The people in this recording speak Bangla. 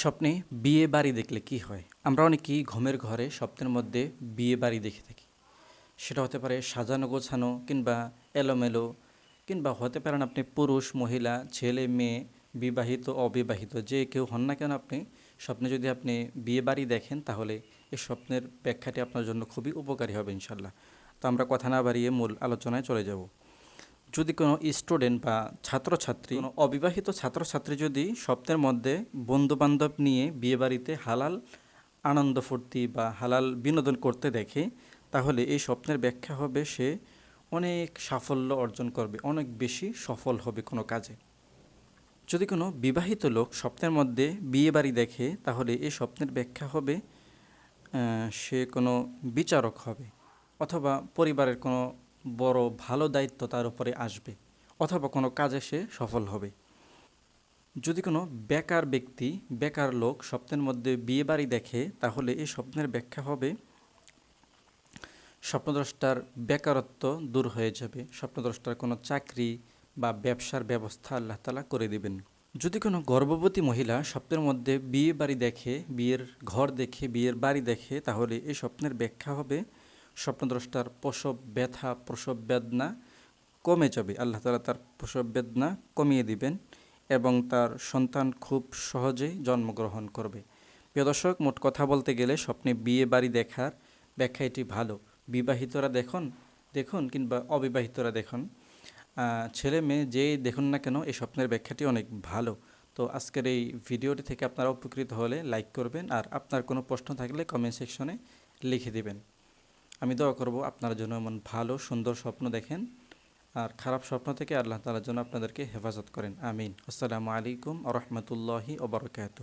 স্বপ্নে বিয়ে বাড়ি দেখলে কি হয়? আমরা অনেকেই ঘুমের ঘরে স্বপ্নের মধ্যে বিয়ে বাড়ি দেখে থাকি। সেটা হতে পারে সাজানো গোছানো কিংবা এলোমেলো কিংবা হতে পারেন আপনি পুরুষ, মহিলা, ছেলে, মেয়ে, বিবাহিত, অবিবাহিত, যে কেউ হন না কেন আপনি স্বপ্নে যদি আপনি বিয়ে বাড়ি দেখেন তাহলে এই স্বপ্নের ব্যাখ্যাটি আপনার জন্য খুবই উপকারী হবে ইনশাল্লাহ তো আমরা কথা না বাড়িয়ে মূল আলোচনায় চলে যাব। যদি কোনো স্টুডেন্ট বা ছাত্রছাত্রী, কোনো অবিবাহিত ছাত্রছাত্রী যদি স্বপ্নের মধ্যে বন্ধুবান্ধব নিয়ে বিয়েবাড়িতে হালাল আনন্দ ফুর্তি বা হালাল বিনোদন করতে দেখে, তাহলে এই স্বপ্নের ব্যাখ্যা হবে সে অনেক সাফল্য অর্জন করবে, অনেক বেশি সফল হবে কোনো কাজে। যদি কোনো বিবাহিত লোক স্বপ্নের মধ্যে বিয়ে বাড়ি দেখে, তাহলে এই স্বপ্নের ব্যাখ্যা হবে সে কোনো বিচারক হবে অথবা পরিবারের কোনো বড় ভালো দায়িত্ব তার উপরে আসবে, অথবা কোনো কাজে সে সফল হবে। যদি কোনো বেকার ব্যক্তি, বেকার লোক স্বপ্নের মধ্যে বিয়ে বাড়ি দেখে, তাহলে এই স্বপ্নের ব্যাখ্যা হবে, স্বপ্নদ্রষ্টার বেকারত্ব দূর হয়ে যাবে। স্বপ্নদ্রষ্টার কোনো চাকরি বা ব্যবসার ব্যবস্থা আল্লাহ তালা করে দিবেন। যদি কোনো গর্ভবতী মহিলা স্বপ্নের মধ্যে বিয়ে বাড়ি দেখে, বিয়ের ঘর দেখে, বিয়ের বাড়ি দেখে, তাহলে এই স্বপ্নের ব্যাখ্যা হবে স্বপ্নদ্রষ্টার প্রসব ব্যথা, প্রসব বেদনা কমে যাবে। আল্লাহ তালা তার প্রসব বেদনা কমিয়ে দিবেন এবং তার সন্তান খুব সহজেই জন্মগ্রহণ করবে। প্রিয় দর্শক, মোট কথা বলতে গেলে স্বপ্নে বিয়ে বাড়ি দেখার ব্যাখ্যা এটি ভালো। বিবাহিতরা দেখুন দেখুন কিংবা অবিবাহিতরা দেখুন ছেলে মেয়ে যেই দেখুন না কেন এই স্বপ্নের ব্যাখ্যাটি অনেক ভালো। তো আজকের এই ভিডিওটি থেকে আপনারা উপকৃত হলে লাইক করবেন আর আপনার কোনো প্রশ্ন থাকলে কমেন্ট সেকশনে লিখে দিবেন। আমি দোয়া করব আপনার জন্য এমন ভালো, সুন্দর স্বপ্ন দেখেন আর খারাপ স্বপ্ন থেকে আল্লাহ তালার জন্য আপনাদেরকে হেফাজত করেন। আমিন। আসসালামু আলাইকুম রহমতুল্লাহি ওবরকাত